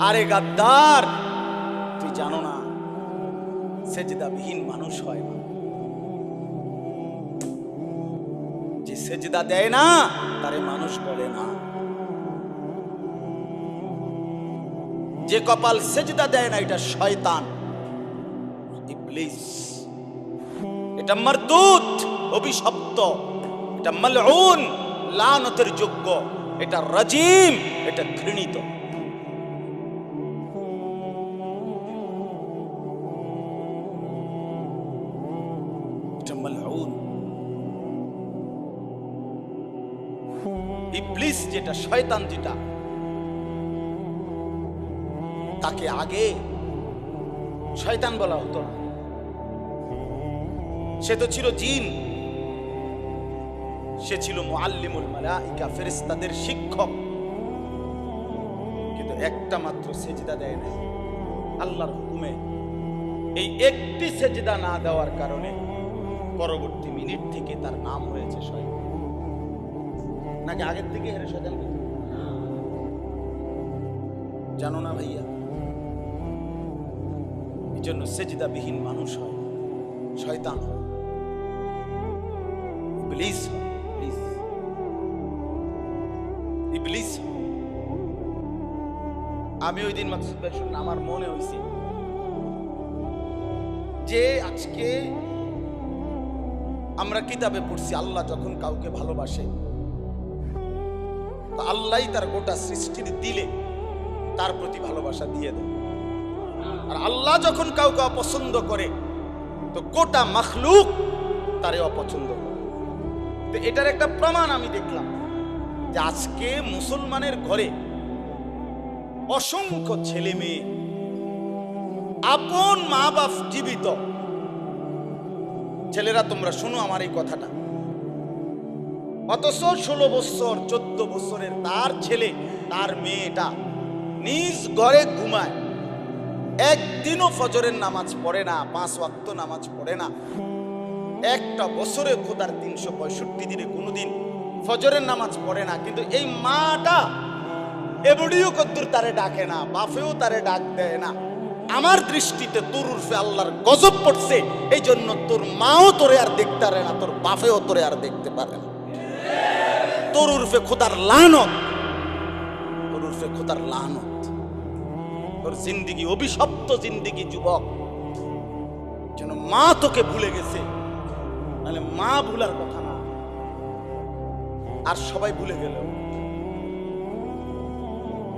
আরে গাদ্দার, তুই জানো না, সেজদাবিহীন মানুষ হয় না। যে সেজদা দেয় না, তারে মানুষ বলে না। যে কপাল সেজদা দেয় না, এটা শয়তান। এটা মারদুত, অভিশপ্ত। এটা মালউন, লানতের যোগ্য। এটা রাজিম, এটা ঘৃণিত। শয়তান যেটা, তাকে আগে শয়তান বলা হতো না। সে তো ছিল জিন। সে ছিল মুআল্লিমুল মালাইকা, ফেরেশতাদের শিক্ষক। কিন্তু একটা মাত্র সেজদা দেয় নাই। আল্লাহর হুকুমে এই একটি সেজদা না দেওয়ার কারণে পরবর্তী মিনিট থেকে তার নাম হয়েছে শয়তান। নাকি আগের থেকে হেরে শয়তান? জানো না ভাইয়া? এই জন্য সেজদাবিহীন মানুষ হয়, শয়তান হয়। ইবলিস ইবলিস। ইবলিস আমি ওই দিন মাকসুদ ভাই আমার মনে হয়েছে যে আজকে আমরা কিতাবে পড়ছি, আল্লাহ যখন কাউকে ভালোবাসে, তো আল্লাহই তার গোটা সৃষ্টির দিলে তার প্রতি ভালোবাসা দিয়ে দেয়। আর আল্লাহ যখন কাউকে অপছন্দ করে, তো গোটা মখলুক তারে অপছন্দ করে। তো এটার একটা প্রমাণ আমি দেখলাম যে আজকে মুসলমানের ঘরে অসংখ্য ছেলে মেয়ে আপন মা বাপ জীবিত। ছেলেরা, তোমরা শোনো আমার এই কথাটা। অথচ ষোলো বছর, চোদ্দ বছরের তার ছেলে, তার মেয়েটা নিজ ঘরে ঘুমায়। একদিনও ফজরের নামাজ পড়ে না, পাঁচ ওয়াক্ত নামাজ পড়ে না। একটা বছরে খোদার তিনশো পঁয়ষট্টি দিনে কোনোদিন ফজরের নামাজ পড়ে না, কিন্তু এই মাটা এবডিও কদ্দুর তারে ডাকে না, বাফেও তারে ডাক দেয় না। আমার দৃষ্টিতে তোর উর্ফে আল্লাহর গজব পড়ছে এই জন্য তোর মাও তোরে আর দেখতে পারে না, তোর বাফেও তোরে আর দেখতে পারে না। তোর উর্ফে খোদার লানত উর্ফে খোদার লানত। তোর জিন্দিগি, অভিশপ্ত জিন্দিগি যুবক। যেন মা তোকে ভুলে গেছে। মানে মা ভুলার কথা না। আর সবাই ভুলে গেল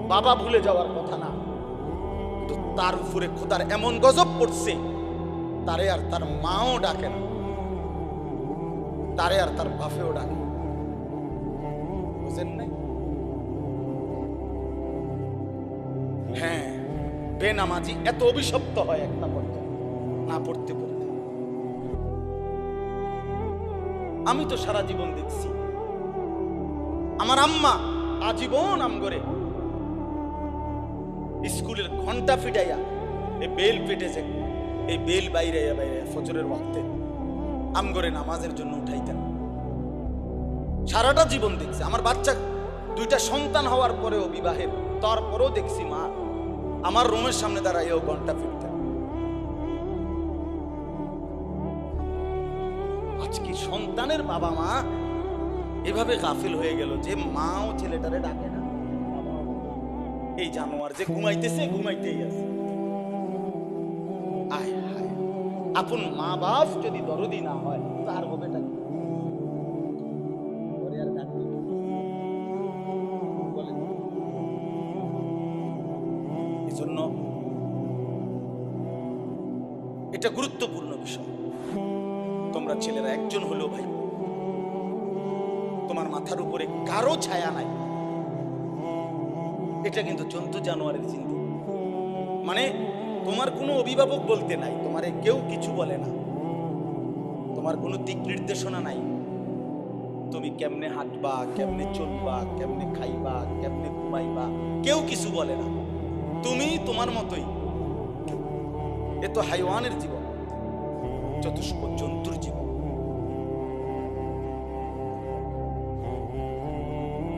বাবা ভুলে যাওয়ার কথা না। তো তার উপরে খোদার এমন গজব পড়ছে, তারে আর তার মাও ডাকে না। তারে আর তার বাপেও ডাকে বুঝেন নাই? বেনামাজি এত অভিশপ্ত হয় একটা পড়তে না পড়তে পড়তে। আমি তো সারা জীবন দেখছি। আমার আম্মা আজীবন আম করে স্কুলের ঘণ্টা ফিটাইয়া এই বেল ফিটেছে এই বেল বাইরে বাইরে ফজরের ওয়াক্তে আম করে নামাজের জন্য উঠাইতেন। সারাটা জীবন দেখছি। আমার বাচ্চা দুইটা সন্তান হওয়ার পরেও বিবাহের, তারপরেও দেখছি মা আমার রুমের সামনে দাঁড়াইয়াও ঘণ্টা ফিরতেন আজকে সন্তানের বাবা মা এভাবে গাফিল হয়ে গেল যে মাও ছেলেটারে ডাকে না। এই জানোয়ার যে ঘুমাইতেছে, ঘুমাইতেই আছে। আয় আপন মা বাপ যদি দরদি না হয়, তার হবে বিষয় তোমরা ছেলেরা, একজন হলেও ভাই। তোমার মাথার উপরে কারও ছায়া নাই। এটা কিন্তু জন্তু জানোয়ারের চিন্তা মানে তোমার কোনো অভিভাবক বলতে নাই, তোমারে কেউ কিছু বলে না। তোমার কোনো দিক নির্দেশনা নাই। তুমি কেমনে হাঁটবা, কেমনে চলবা, কেমনে খাইবা, কেমনে ঘুমাইবা, কেউ কিছু বলে না। তুমি তোমার মতোই। এ তো হাইওয়ানের জীবন। চতুষ্প জন্তুর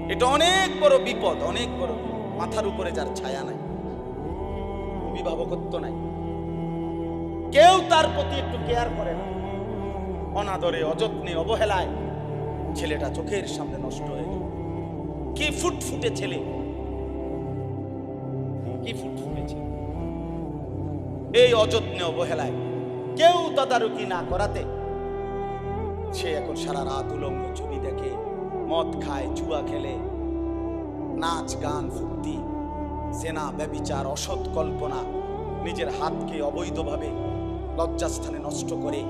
এটা অনেক বড় বিপদ, অনেক বড়। মাথার উপরে যার ছায়া নাই, অভিভাবকত্ব নাই। কেউ তার প্রতি একটু কেয়ার করে না। অনাদরে, অযত্নে, অবহেলায় ছেলেটা চোখের সামনে নষ্ট হয়ে গেল। কি ফুটফুটে ছেলে। কি ফুটফুটে ছেলে। এই অযত্নে, অবহেলায় কেউ তদারকি না করাতে। সে এখন সারা রাত উলঙ্গ ছবি দেখে, মদ খায়, জুয়া খেলে, নাচ, গান, ফুর্তি সেনা ব্যবিচার, অসৎ কল্পনা নিজের হাতকে অবৈধভাবে লজ্জাস্থানে নষ্ট করে।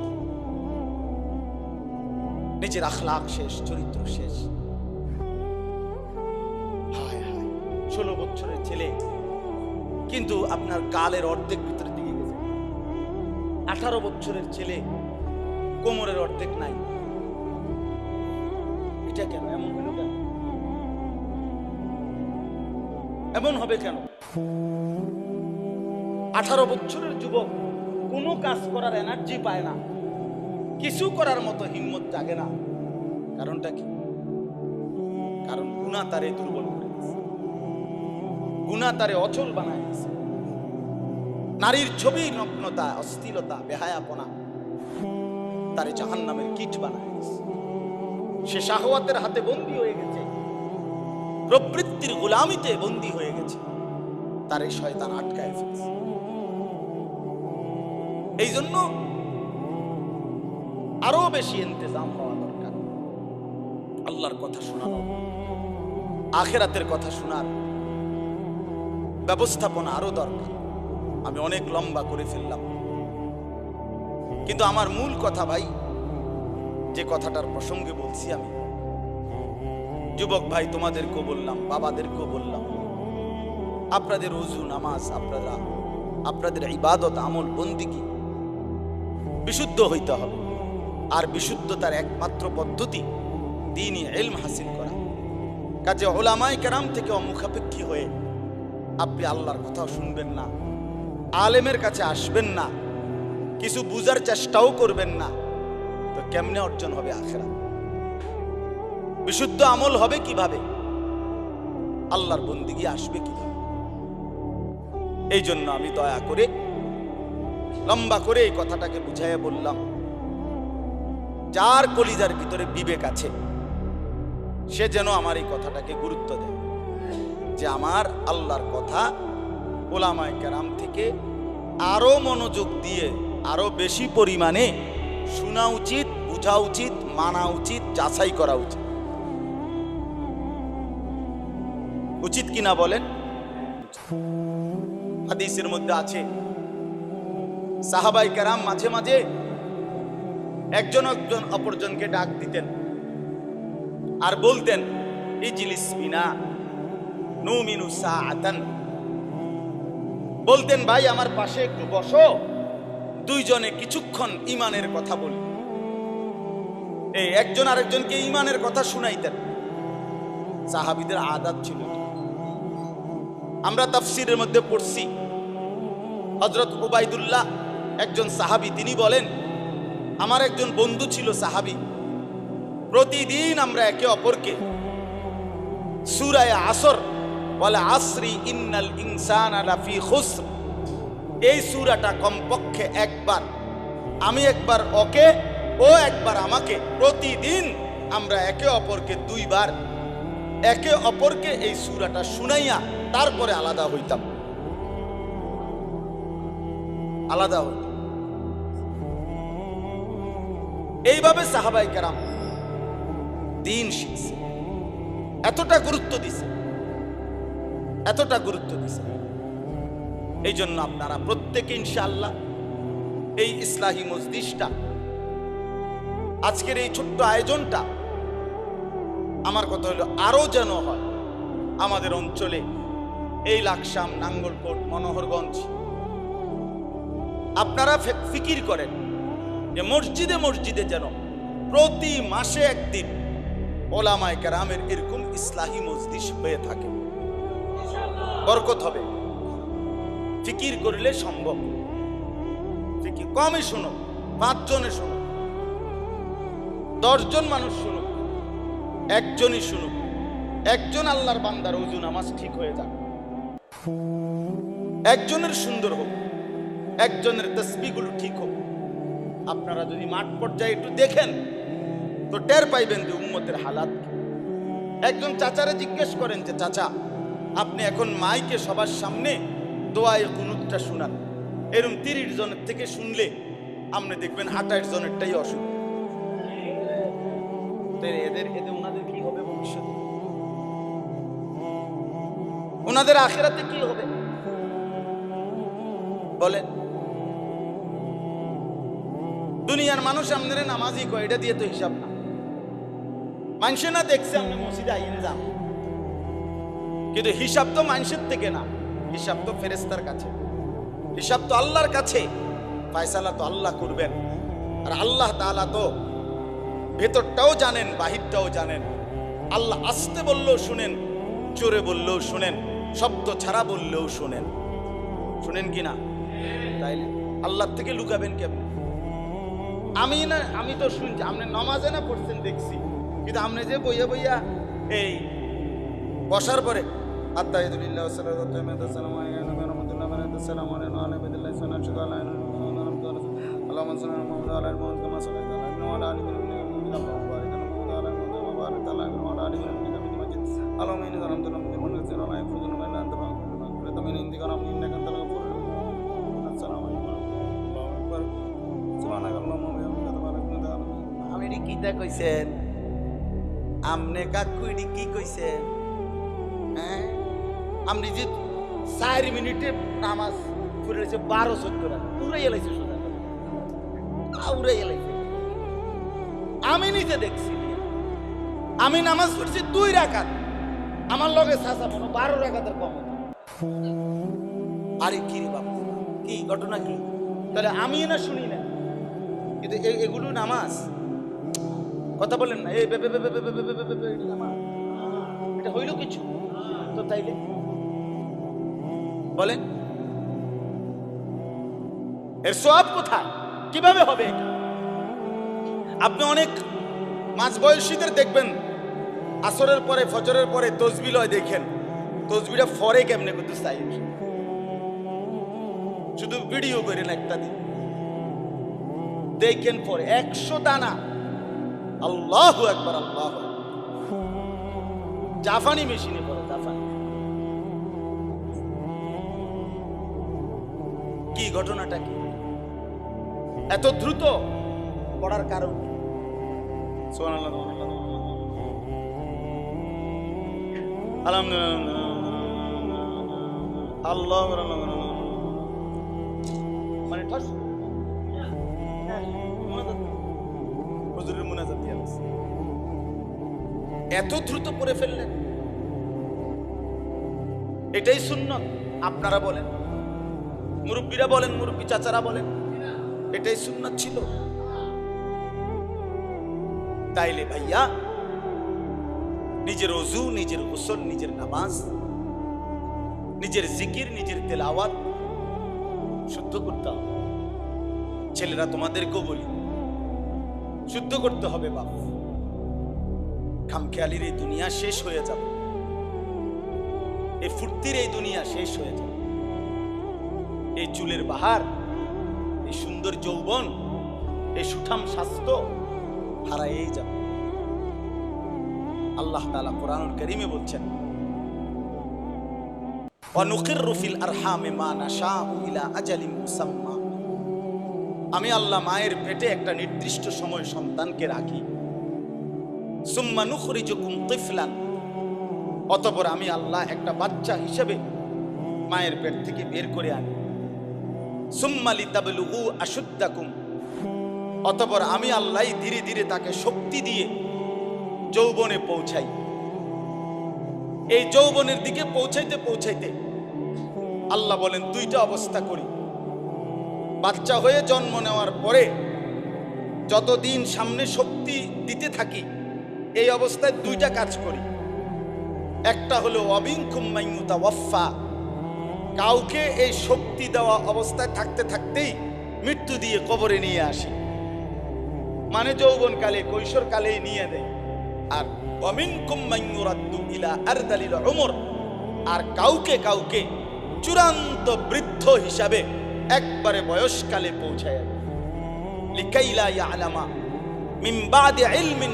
নিজের আখলাখ শেষ, চরিত্র শেষ। হায় হায়, ষোলো বছরের ছেলে। কিন্তু আপনার কালের অর্ধেক আঠারো বছরের ছেলে কোমরের অর্ধেক নাই। এটা কেন? এমন হলো কেন? এমন হবে কেন? আঠারো বছরের যুবক কোনো কাজ করার এনার্জি পায় না। কিছু করার মতো হিম্মত জাগে না। কারণটা কি? কারণ গুণা তারে দুর্বল করে গুণা তারে অচল বানায় দিয়েছে। নারীর ছবি নগ্নতা অস্থিরতা বেহায়াপনা, তারে জাহান্নামের কিট বানায় সে শাহওয়াতের হাতে বন্দী হয়ে গেছে। প্রবৃত্তির গোলামিতে বন্দী হয়ে গেছে। তার এই শয়তান আটকায় ফেলছে। এই জন্য আরও বেশি ইন্তজাম হওয়া দরকার। আল্লাহর কথা শোনানো। আখেরাতের কথা শোনার ব্যবস্থাপনা আরও দরকার। আমি অনেক লম্বা করে ফেললাম। কিন্তু আমার মূল কথা ভাই, যে কথাটার প্রসঙ্গে বলছি আমি, যুবক ভাই তোমাদেরকেও বললাম, বাবাদেরকেও বললাম, আপনাদের উজু নামাজ, আপনারা, আপনাদের ইবাদত, আমল বন্দিগি বিশুদ্ধ হইতে হবে। আর বিশুদ্ধতার একমাত্র পদ্ধতি দিনই এলম হাসিল করা। কাজে ওলামাই কেরাম থেকে অমুখাপেক্ষী হয়ে আপনি আল্লাহর কথাও শুনবেন না। আলেমের কাছে আসবেন না। কিছু বুঝার চেষ্টাও করবেন না। তো কেমনে অর্জন হবে আখেরা বিশুদ্ধ আমল হবে কীভাবে? আল্লাহর বন্দিগি আসবে কীভাবে? এই জন্য আমি দয়া করে, লম্বা করে এই কথাটাকে বুঝাইয়া বললাম। যার কলিজার ভিতরে বিবেক আছে, সে যেন আমার এই কথাটাকে গুরুত্ব দেয়। যে আমার আল্লাহর কথা ওলামায় কেরাম থেকে আরও মনোযোগ দিয়ে আরও বেশি পরিমাণে শোনা উচিত, বোঝা উচিত, মানা উচিত, যাচাই করা উচিত। উচিত কিনা বলেন? হাদিসের মধ্যে আছে সাহাবাই কেরাম মাঝে মাঝে একজন একজন অপরজনকে ডাক দিতেন আর বলতেন, ইজলিস বিনা, নুমিনু সাআতান। বলতেন, ভাই, আমার পাশে একটু বসো। দুইজনে কিছুক্ষণ ইমানের কথা বলি এই একজন আরেকজনকে ইমানের কথা শুনাইতেন। সাহাবিদের আদাত ছিল আমরা তাফসিরের মধ্যে পড়ছি হজরত ওবায়দুল্লাহ একজন সাহাবি, তিনি বলেন, আমার একজন বন্ধু ছিল সাহাবি। প্রতিদিন আমরা একে অপরকে সুরায় আসর বলে, আসরি ইন্নাল ইনসান লাফি খুসর। এই সুরাটা কমপক্ষে একবার। আমি একবার ওকে, ও একবার আমাকে। প্রতিদিন আমরা একে অপরকে দুইবার একে অপরকে এই সুরাটা শুনাইয়া তারপরে আলাদা হইতাম। আলাদা হইতাম। এইভাবে সাহাবাই কেরাম দিন শিখছে। এতটা গুরুত্ব দিছে। এতটা গুরুত্ব দিছে। এই জন্য আপনারা প্রত্যেকে ইনশাআল্লাহ এই ইসলাহী মসজিদটা আজকের এই ছোট্ট আয়োজনটা আমার কথা হলো আরও যেন হয় আমাদের অঞ্চলে এই লাকসাম নাঙ্গলকোট, মনোহরগঞ্জ। আপনারা ফিকির করেন যে মসজিদে মসজিদে যেন প্রতি মাসে একদিন ওলামায় কেরামের এরকম ইসলাহী মসজিদ হয়ে থাকে। বরকত হবে। ফিকির করলে সম্ভব। ফিকির কমই শুনো, পাঁচজনে শুনো। দশজন মানুষ শুনুক একজনই শুনুক একজন আল্লাহর বান্দার উজু নামাজ ঠিক হয়ে যাক। একজনের সুন্দর হোক, একজনের তসবিগুলো ঠিক হোক। আপনারা যদি মাঠ পর্যায়ে একটু দেখেন, তো টের পাইবেন যে উম্মতের হালাত। একজন চাচারে জিজ্ঞেস করেন যে, চাচা আপনি এখন মাইকে সবার সামনে দোয়ায় কুনুতটা শোনান। এরকম তিরিশ জনের থেকে শুনলে আপনি দেখবেন আঠাশ জনেরটাই অসুখ। এদের এদের ওনাদের কি হবে ভবিষ্যতে? ওনাদের আখেরাতে কি হবে? বলেন। দুনিয়ার মানুষ আপনারা নামাজই কয় এটা দিয়ে তো হিসাব না। মানুষে না দেখছে আপনি মসজিদে আইন যান। কিন্তু হিসাব তো মানুষের থেকে না। হিসাব তো ফেরেস্তার কাছে। হিসাব তো আল্লাহর কাছে। ফায়সালা তো আল্লাহ করবেন। আর আল্লাহ তাআলা তো ভেতরটাও জানেন, বাহিরটাও জানেন। আল্লাহ আসতে বললেও শুনেন, জোরে বললেও শুনেন, শব্দ ছাড়া বললেও শুনেন। শুনেন কি না? তাইলে আল্লাহর থেকে লুকাবেন কেমন? আমি না, আমি তো শুনছি আপনি নমাজে না পড়ছেন দেখছি। কিন্তু আপনি যে বইয়া বইয়া এই বসার পরে আত্তাহিদুলিল্লাহ ওয়াসসালাতু ওয়াসসালামু আলাইহি ওয়া রাহমাতুল্লাহি ওয়া বারাকাতুহু আসসালামু আলাইকুম ওয়া রাহমাতুল্লাহি ওয়া বারাকাতুহু اللهم صل على محمد وعلى ال محمد كما صليت على ابراهيم وعلى ال ابراهيم انك حميد مجيد اللهم بارك على محمد وعلى ال محمد كما باركت على ابراهيم وعلى ال ابراهيم انك حميد مجيد اللهم اني ظلمت نفسي من كثير ولا يغفر الذنوب الا انت فاغفر لي مغفرة من عندك رحمة انك انت الغفور الرحيم السلام عليكم ورحمة الله الله اكبر سبحانك اللهم وبحمدك تبارك اسمك وتعالى আমি এটি কিতা কইছেন আমনে কাকু এটি কি কইছেন হ্যাঁ আমি যে চার মিনিটে নামাজ করে রয়েছে বারো চোদ্দ রাখা উড়াই এলাইছে সোজা উড়াই এলাইছে আমি নিজে দেখছি আমি নামাজ পড়ছি দুই রাখাত আমার লগে সাসা মনে বারো রাখাতের কম আরে কি রে বাবা কি ঘটনা কি তাহলে আমি না শুনি না কিন্তু এগুলো নামাজ কথা বলেন না এই এটা হইল কিছু তো তাইলে বলেন। এর সব কোথায়? কীভাবে হবে আপনি অনেক মাঝ বয়সীদের দেখবেন, আসরের পরে, ফজরের পরে তসবি লয় দেখেন। তসবিটা ফরে কেমনে করতে চাই শুধু ভিডিও করেন একটা দিন। দেখেন পরে, একশো দানা। আল্লাহ একবার আল্লাহ জাফানি মেশিনে পড়ে। ঘটনাটা কি? এত দ্রুত পড়ার কারণ আল্লাহ মানে মোনাজাত। হুজুরের মোনাজাত দিয়ে এত দ্রুত পড়ে ফেললেন? এটাই সুন্নত আপনারা বলেন। মুরব্বীরা বলেন, মুরব্বী চাচারা বলেন, এটাই সুন্নত ছিল। তাইলে ভাইয়া, নিজের অজু, নিজের গোসল, নিজের নামাজ, নিজের জিকির, নিজের তেলাওয়াত শুদ্ধ করতে হবে। ছেলেরা তোমাদেরকেও বলি, শুদ্ধ করতে হবে বাপ। খামখেয়ালির এই দুনিয়া শেষ হয়ে যাবে। এই ফুর্তির এই দুনিয়া শেষ হয়ে যাবে। এই চুলের বাহার, এই সুন্দর যৌবন, এই সুঠাম স্বাস্থ্য হারাইয়েই যাবে। আল্লাহ তালা কোরআন করিমে বলছেন আমি আল্লাহ মায়ের পেটে একটা নির্দিষ্ট সময় সন্তানকে রাখি। অতপর আমি আল্লাহ একটা বাচ্চা হিসেবে মায়ের পেট থেকে বের করে আনি। সুম্মা লিতাবলুগু আশুদ্দাকুম। অতঃপর আমি আল্লাহ ধীরে ধীরে তাকে শক্তি দিয়ে যৌবনে পৌঁছাই। এই যৌবনের দিকে পৌঁছাইতে পৌঁছাইতে আল্লাহ বলেন, দুইটা অবস্থা করি। বাচ্চা হয়ে জন্ম নেওয়ার পরে যতদিন সামনে শক্তি দিতে থাকি, এই অবস্থায় দুইটা কাজ করি। একটা হলো অবিংকুম্মাইমুতা ওয়াফা কাউকে এই শক্তি দেওয়া অবস্থায় থাকতে থাকতেই মৃত্যু দিয়ে কবরে নিয়ে আসি। মানে যৌবনকালে কৈশোরকালেই নিয়ে দেয়। আর অমিনকুম মাইয়ুরাদ্দু ইলা আরদালিল উমর। আর কাউকে কাউকে চূড়ান্ত বৃদ্ধ হিসাবে একবারে বয়সকালে পৌঁছায়। লিকাইলা ইয়ালামা মিন বাদি ইলমিন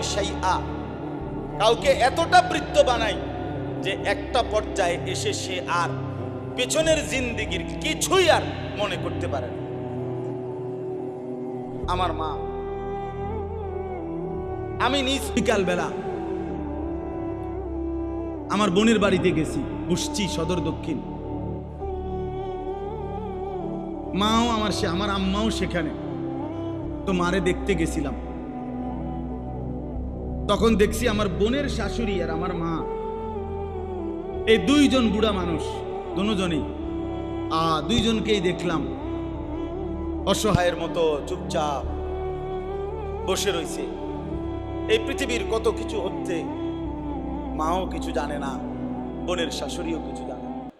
কাউকে এতটা বৃত্ত বানাই যে একটা পর্যায়ে এসে সে আর পেছনের জিন্দিগির কিছুই আর মনে করতে পারে আমার মা, আমি নিজ বিকালবেলা আমার বোনের বাড়িতে গেছি, বুসছি সদর দক্ষিণ। মাও আমার সে, আমার আম্মাও সেখানে। তো মারে দেখতে গেছিলাম। তখন দেখছি আমার বোনের শাশুড়ি আর আমার মা। এই দুইজন বুড়া মানুষ। দুজনেই। আ, দুইজনকেই দেখলাম। অসহায়ের মতো চুপচাপ বসে রয়েছে। এই পৃথিবীর কত কিছু হচ্ছে, মাও কিছু জানে না, বোনের শাশুড়িও কিছু জানে না।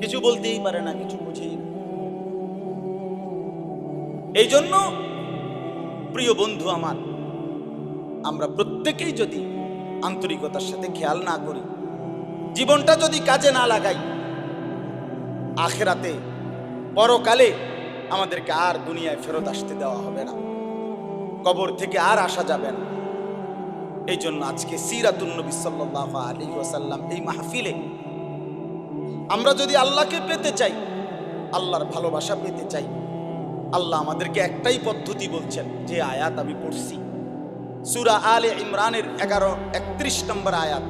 কিছু বলতেই পারে না, কিছু বুঝেই এই জন্য, প্রিয় বন্ধু আমার, আমরা প্রত্যেকেই যদি আন্তরিকতার সাথে খেয়াল না করি জীবনটা যদি কাজে না লাগাই, আখেরাতে, পরকালে আমাদেরকে আর দুনিয়ায় ফেরত আসতে দেওয়া হবে না। কবর থেকে আর আসা যাবে না। এই জন্য আজকে সিরাতুল নবী সাল্লাহ আলী ওয়াসাল্লাম এই মাহফিলে আমরা যদি আল্লাহকে পেতে চাই, আল্লাহর ভালোবাসা পেতে চাই, আল্লাহ আমাদেরকে একটাই পদ্ধতি বলছেন, যে আয়াত আমি পড়ছি। সুরা আলে ইমরানের এগারো, একত্রিশ নম্বর আয়াত।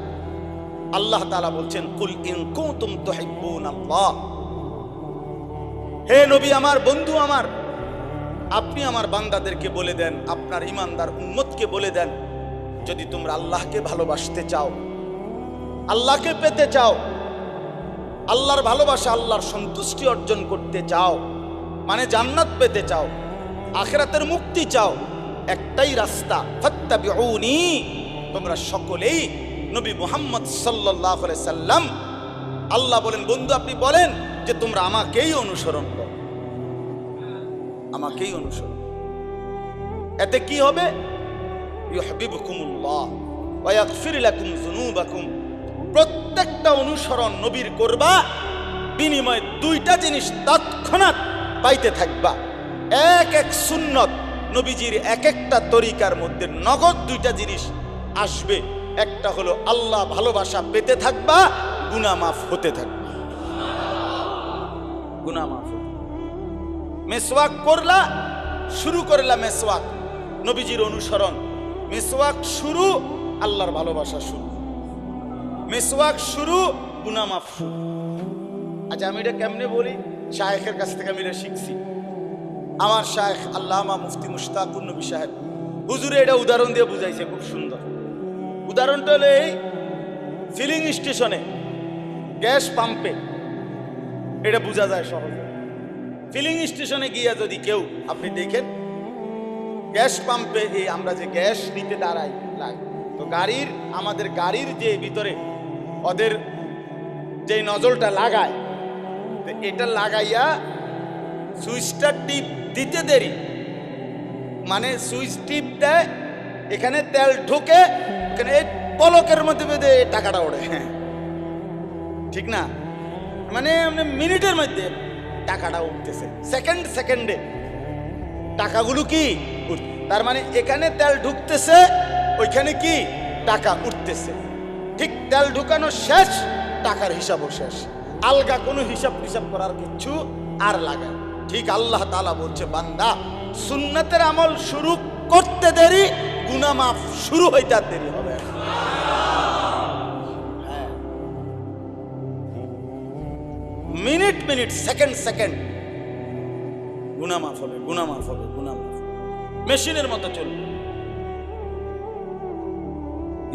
আল্লাহ তালা বলছেন, কুল ইন কুতুম তুহিব্বুন আল্লাহ। হে নবী আমার, বন্ধু আমার, আপনি আমার বান্দাদেরকে বলে দেন, আপনার ইমানদার উম্মতকে বলে দেন, যদি তোমরা আল্লাহকে ভালোবাসতে চাও, আল্লাহকে পেতে চাও, আল্লাহর ভালোবাসা, আল্লাহর সন্তুষ্টি অর্জন করতে চাও মানে জান্নাত পেতে চাও, আখেরাতের মুক্তি চাও, একটাই রাস্তা তোমরা সকলেই নবী মুহাম্মদ আলাইহি সাল্লাম, আল্লাহ বলেন, বন্ধু, আপনি বলেন যে তোমরা আমাকেই অনুসরণ করো। আমাকেই অনুসরণ এতে কি হবে? প্রত্যেকটা অনুসরণ নবীর করবা, বিনিময়ে দুইটা জিনিস তৎক্ষণাৎ পাইতে থাকবা। এক এক সুন্নত নবীজির এক একটা তরিকার মধ্যে নগদ দুইটা জিনিস আসবে। একটা হলো আল্লাহ ভালোবাসা পেতে থাকবা গুনা মাফ হতে থাকবে। গুনা মাফ মেসওয়াক করলা, শুরু করলা মেসওয়াক। নবীজির অনুসরণ, মেসওয়াক শুরু, আল্লাহর ভালোবাসা শুরু। মেসওয়াক শুরু গুনা মাফ আচ্ছা আমি এটা কেমনে বলি? শায়েখের কাছ থেকে আমি এটা শিখছি। আমার শায়েখ আল্লামা মুফতি মুশতাকুর নবী সাহেব। হুজুরে এটা উদাহরণ দিয়ে বুঝাইছে, খুব সুন্দর। উদাহরণটা হলো এই ফিলিং স্টেশনে গ্যাস পাম্পে এটা বোঝা যায় সহজে। ফিলিং স্টেশনে গিয়ে যদি কেউ, আপনি দেখেন গ্যাস পাম্পে এই আমরা যে গ্যাস নিতে দাঁড়াই লাগে তো গাড়ির, আমাদের গাড়ির যে ভিতরে ওদের যে নজলটা লাগায়, তো এটা লাগাইয়া সুইচটা টিপ দিতে দেরি। মানে সুইচ টিপ দেয়, এখানে তেল ঢুকে এখানে এই পলকের মধ্যে বেঁধে টাকাটা ওড়ে। হ্যাঁ ঠিক না? মানে মানে মিনিটের মধ্যে টাকাটা উঠতেছে। সেকেন্ড, সেকেন্ডে। টাকাগুলো কি? তার মানে এখানে তেল ঢুকতেছে, ওইখানে কি? টাকা উঠতেছে। ঠিক তেল ঢুকানো শেষ, টাকার হিসাবও শেষ। আলগা কোনো হিসাব হিসাব করার কিচ্ছু আর লাগে। ঠিক আল্লাহ তালা বলছে, বান্দা, সুন্নাতের আমল শুরু করতে দেরি গুনা মাফ শুরু হইতে দেরি মিনিট মিনিট, সেকেন্ড সেকেন্ড। গুনা মাফ হবে গুনা মাফ হবে হবে। মেশিনের মতো চলবে।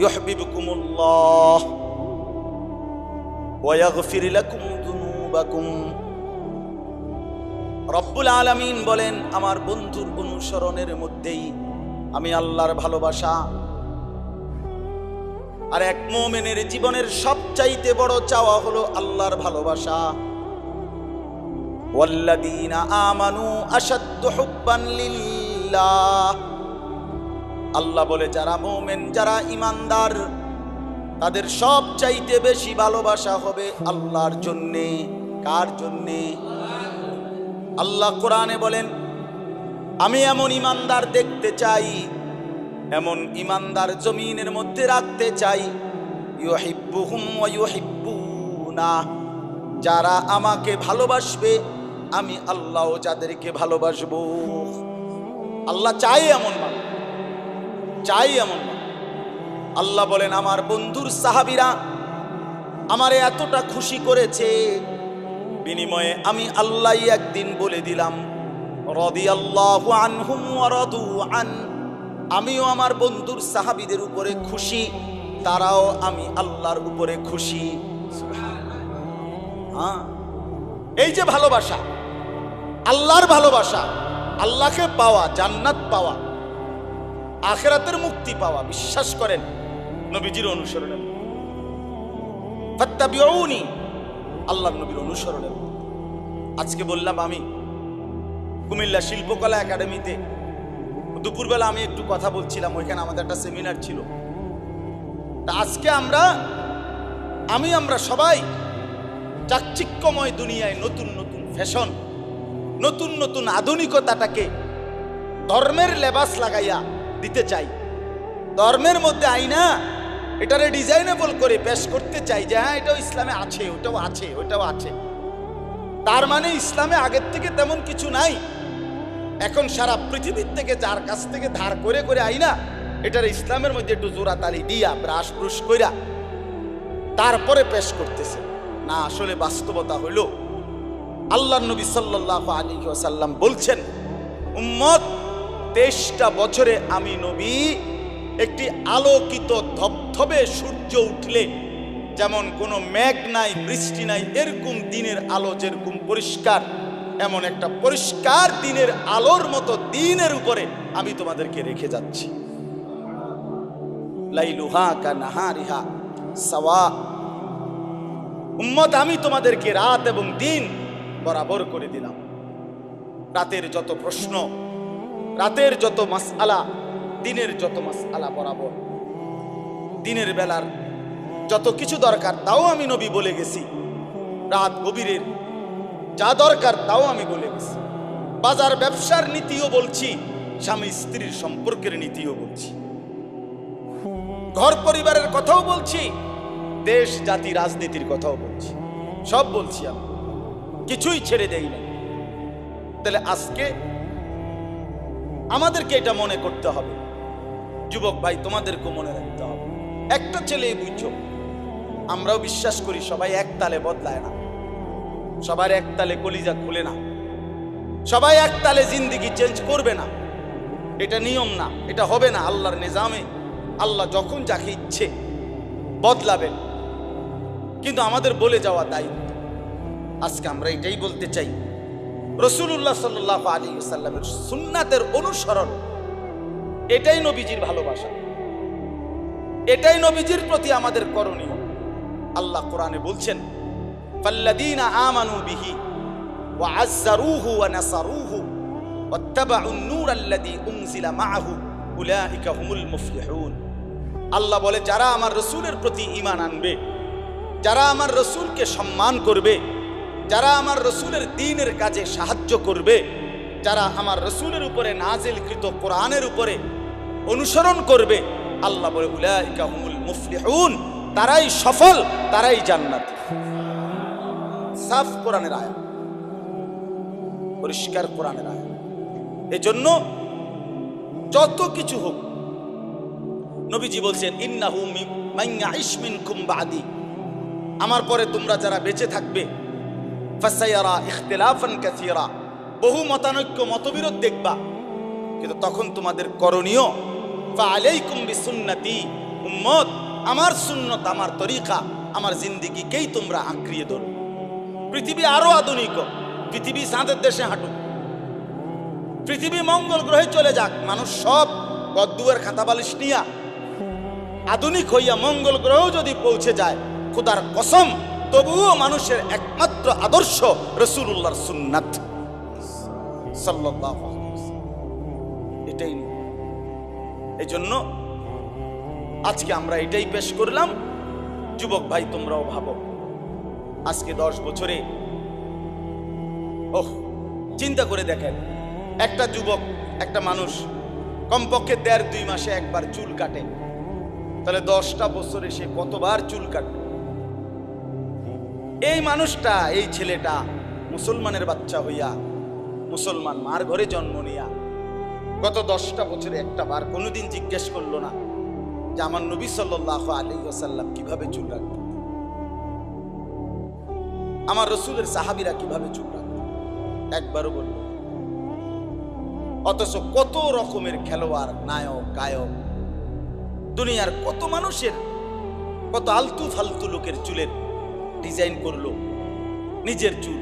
ইউহিবুকুমুল্লাহ ওয়া ইয়াগফির লাকুম যুনুবাকুম রব্বুল আলামিন বলেন, আমার বন্ধুর অনুসরণের মধ্যেই আমি আল্লাহর ভালোবাসা। আর এক মোমেনের জীবনের সবচাইতে বড় চাওয়া হলো আল্লাহর ভালোবাসা। والذين آمنوا أشد حبا لله আল্লাহ বলে যারা মোমেন যারা ইমানদার তাদের সব চাইতে বেশি ভালোবাসা হবে আল্লাহর জন্যে কার জন্যে আল্লাহ কোরআনে বলেন আমি এমন ইমানদার দেখতে চাই এমন ইমানদার জমিনের মধ্যে রাখতে চাই ইউহিব্বুহুম ওয়া ইউহিব্বুনা যারা আমাকে ভালোবাসবে আমি আল্লাহ যাদেরকে ভালোবাসবো। আল্লাহ চাই এমন চাই এমন আল্লাহ বলেন, আমার বন্ধুর সাহাবিরা আমারে এতটা খুশি করেছে। বিনিময়ে আমি আল্লাহ একদিন বলে দিলাম রদি আল্লাহ আনহুম রদু আন, আমিও আমার বন্ধুর সাহাবিদের উপরে খুশি, তারাও আমি আল্লাহর উপরে খুশি। হ্যাঁ। এই যে ভালোবাসা আল্লাহর ভালোবাসা, আল্লাহকে পাওয়া, জান্নাত পাওয়া, আখেরাতের মুক্তি পাওয়া, বিশ্বাস করেন নবীজির অনুসরণে। ফাত্তাবিউনি, আল্লাহর নবীর অনুসরণে। আজকে বললাম আমি কুমিল্লা শিল্পকলা একাডেমিতে, দুপুরবেলা আমি একটু কথা বলছিলাম, ওইখানে আমাদের একটা সেমিনার ছিল। তা আজকে আমরা, আমি আমরা সবাই চাকচিক্যময় দুনিয়ায় নতুন নতুন ফ্যাশন নতুন নতুন আধুনিকতাটাকে ধর্মের লেবাস লাগাইয়া দিতে চাই। ধর্মের মধ্যে আইনা, এটারে ডিজাইনেবল করে পেশ করতে চাই যে হ্যাঁ এটাও ইসলামে আছে, ওটাও আছে ওটাও আছে। তার মানে ইসলামে আগের থেকে তেমন কিছু নাই। এখন সারা পৃথিবীর থেকে যার কাছ থেকে ধার করে করে আইনা, এটার ইসলামের মধ্যে একটু জোড়াতালি দিয়া, ব্রাশ ব্রুশ কইরা তারপরে পেশ করতেছে। না, আসলে বাস্তবতা হইল আল্লাহ নবী সাল্লাহ আলী সাল্লাম বলছেন, উম্মত, তেইশটা বছরে আমি নবী, একটি আলোকিত ধবধবে সূর্য উঠলে, যেমন কোনো মেঘ নাই, বৃষ্টি নাই, এরকম দিনের আলো যেরকম পরিষ্কার, এমন একটা পরিষ্কার দিনের আলোর মতো দিনের উপরে আমি তোমাদেরকে রেখে যাচ্ছি। কা সাওয়া। উম্মত, আমি তোমাদেরকে রাত এবং দিন বরাবর করে দিলাম। রাতের যত প্রশ্ন, রাতের যত মাস আলা দিনের যত মাস আলা বরাবর। দিনের বেলার যত কিছু দরকার তাও আমি নবী বলে গেছি। রাত গভীরের যা দরকার তাও আমি বলে গেছি। বাজার ব্যবসার নীতিও বলছি, স্বামী স্ত্রীর সম্পর্কের নীতিও বলছি। ঘর পরিবারের কথাও বলছি, দেশ, জাতি, রাজনীতির কথাও বলছি। সব বলছি আমি। কিছুই ছেড়ে দেই না তাহলে আজকে আমাদেরকে এটা মনে করতে হবে। যুবক ভাই, তোমাদেরকেও মনে রাখতে হবে। একটা ছেলে বুঝছ, আমরাও বিশ্বাস করি সবাই এক তালে বদলায় না। সবার এক তালে কলিজা খুলে না। সবাই এক তালে জিন্দিগি চেঞ্জ করবে না। এটা নিয়ম না, এটা হবে না আল্লাহর নিজামে। আল্লাহ যখন যাকে ইচ্ছে বদলাবেন। কিন্তু আমাদের বলে যাওয়া দায়িত্ব। আজকে আমরা এটাই বলতে চাই। রসুল্লাহ সাল্লাহ আলী সাল্লামের সুন্নাতের অনুসরণ, এটাই নবীজির ভালোবাসা। এটাই নবীজির প্রতি আমাদের করণীয়। আল্লাহ কোরআনে বলছেন ওয়া আল্লাহ বলে, যারা আমার রসুলের প্রতি ঈমান আনবে, যারা আমার রসুলকে সম্মান করবে যারা আমার রসুলের দিনের কাজে সাহায্য করবে, যারা আমার রসুলের উপরে নাজিলকৃত কোরআনের উপরে অনুসরণ করবে, আল্লাহ বলে, উলাইকা হুমুল মুফলিহুন, তারাই সফল, তারাই জান্নাত। সাফ কোরআনের আয়া পরিষ্কার কোরআনের আয়া এজন্য যত কিছু হোক, নবীজি বলছেন, ইন্নাহু মি- মাইয়া ইসমিন বাদি। আমার পরে তোমরা যারা বেঁচে থাকবে ফাসায়ারা ইখতিলাফান কাসীরা। বহু মতানৈক্য, মতবিরোধ দেখবা। কিন্তু তখন তোমাদের করণীয়, ফাআলাইকুম বিসুন্নতি। উম্মত, আমার সুন্নত, আমার তরিকা, আমার জিন্দিগিকেই তোমরা আঁকড়িয়ে ধরো। পৃথিবী আরও আধুনিক। পৃথিবী চাঁদের দেশে হাঁটুক। পৃথিবী মঙ্গল গ্রহে চলে যাক, মানুষ সব গদ্দুয়ার খাতা বালিশ নিয়া। আধুনিক হইয়া মঙ্গল গ্রহ যদি পৌঁছে যায়, খুদার কসম তবুও মানুষের একমাত্র আদর্শ রসুল্লাহর সুন্নাত। এটাই এই জন্য আজকে আমরা এটাই পেশ করলাম। যুবক ভাই, তোমরাও ভাবো, আজকে দশ বছরে, ওহ, চিন্তা করে দেখেন, একটা যুবক, একটা মানুষ কমপক্ষে দেড় দুই মাসে একবার চুল কাটে। তাহলে দশটা বছরে সে কতবার চুল কাটবে? এই মানুষটা, এই ছেলেটা মুসলমানের বাচ্চা হইয়া মুসলমান মার ঘরে জন্ম নিয়া গত দশটা বছরে একটা বার কোনোদিন জিজ্ঞেস করল না যে আমার নবী সাল্লাহ আলী ওসাল্লাম কীভাবে চুল রাখত আমার রসুলের সাহাবিরা কীভাবে চুল রাখত একবারও বলল, অথচ কত রকমের খেলোয়াড়, নায়ক, গায়ক, দুনিয়ার কত মানুষের, কত আলতু ফালতু লোকের চুলের ডিজাইন করল, নিজের চুল।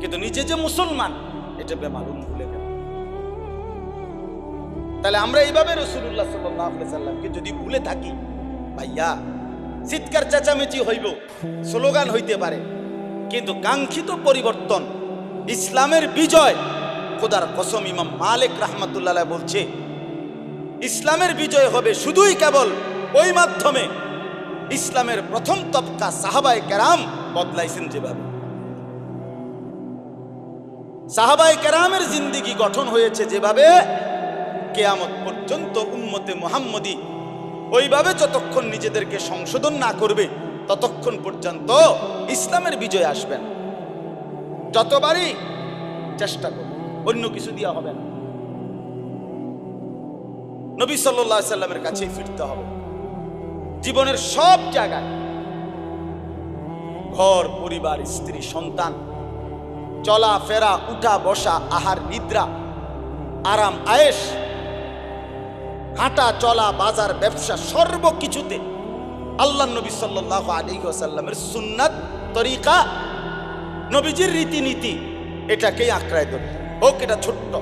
কিন্তু নিজে যে মুসলমান, এটা বেমালুম ভুলে গেল। তাহলে আমরা এইভাবে রসুল্লাহ সাল্লামকে যদি ভুলে থাকি, ভাইয়া, চিৎকার চেঁচামেচি হইব, স্লোগান হইতে পারে। কিন্তু কাঙ্ক্ষিত পরিবর্তন, ইসলামের বিজয়, খোদার কসম ইমাম মালিক রহমতুল্লাহ বলছে, ইসলামের বিজয় হবে শুধুই কেবল ওই মাধ্যমে ইসলামের প্রথম তবকা সাহাবাই কেরাম বদলাইছেন যেভাবে। সাহাবাই কেরামের জিন্দিগি গঠন হয়েছে যেভাবে, কেয়ামত পর্যন্ত উম্মতে মোহাম্মদী ওইভাবে যতক্ষণ নিজেদেরকে সংশোধন না করবে, ততক্ষণ পর্যন্ত ইসলামের বিজয় আসবেন যতবারই চেষ্টা করবে অন্য কিছু দিয়া হবে না। নবী সাল্লাহ সাল্লামের কাছেই ফিরতে হবে। জীবনের সব জায়গায়। ঘর, পরিবার, স্ত্রী, সন্তান, চলা, ফেরা, উঠা, বসা, আহার, নিদ্রা, আরাম, আয়েশ, হাঁটা, চলা, বাজার, ব্যবসা, সর্বকিছুতে আল্লাহ নবী সাল্লাহ আলী সাল্লামের সুন্নাত, তরিকা, নবীজির রীতিনীতি এটাকেই আঁকড়ায় ধরে। হোক, এটা ছোট্ট।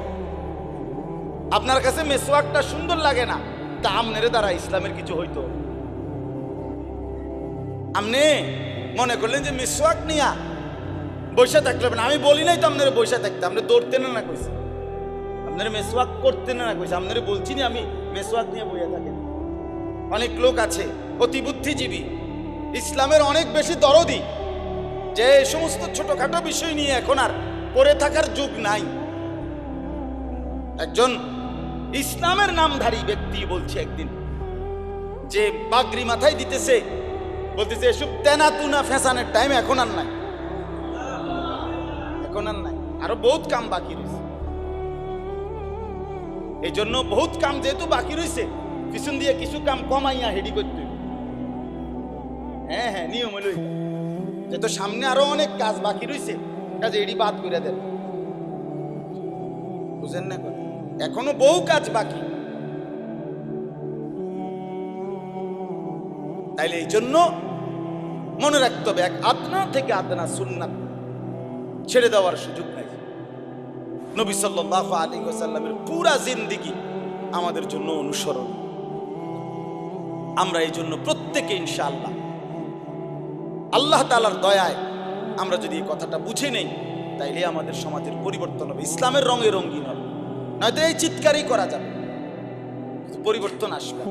আপনার কাছে মেসোয়াকটা সুন্দর লাগে না, তা আমনের দ্বারা ইসলামের কিছু হইতো। আপনি মনে করলেন যে মেসোয়াক নিয়া বসে থাকলে না। আমি বলি নাই তো আপনার বসে থাকতে। আপনি দৌড়তেন না কইছে। আপনার মেসোয়াক করতেন না কইছে। আপনার বলছি না আমি মেসোয়াক নিয়ে বইয়া থাকেন অনেক লোক আছে, অতি বুদ্ধিজীবী। ইসলামের অনেক বেশি দরদি। যে সমস্ত ছোটখাটো বিষয় নিয়ে এখন আর পড়ে থাকার যুগ নাই। একজন ইসলামের নামধারী ব্যক্তি বলছে একদিন, যে বাগরি মাথায় দিতেছে। বলতেছে, এসব তেনা তুনা ফ্যাশানের টাইম এখন আর নাই। এখন আর নাই। আরও বহুত কাম বাকি রয়েছে। এই জন্য বহুত কাম যেহেতু বাকি রয়েছে, পিছন দিয়ে কিছু কাম কমাইয়া হেডি করতে হ্যাঁ হ্যাঁ নিয়ম হইল। যেহেতু সামনে আরও অনেক কাজ বাকি রয়েছে, কাজে এডি বাদ করে দেন। বুঝেন না? এখনও বহু কাজ বাকি। তাইলে এই জন্য মনে রাখতে হবে, এক আদনা থেকে আদনা সুন্নাত ছেড়ে দেওয়ার সুযোগ নাই। নবী সাল্লাহ আলী ওসাল্লামের পুরা জিন্দিগি আমাদের জন্য অনুসরণ। আমরা এই জন্য প্রত্যেকে ইনশাআল্লাহ, আল্লাহ তালার দয়ায় আমরা যদি এই কথাটা বুঝে নেই, তাইলে আমাদের সমাজের পরিবর্তন হবে। ইসলামের রঙে রঙিন হবে। নয়তো এই চিৎকারই করা যাবে পরিবর্তন আসবে।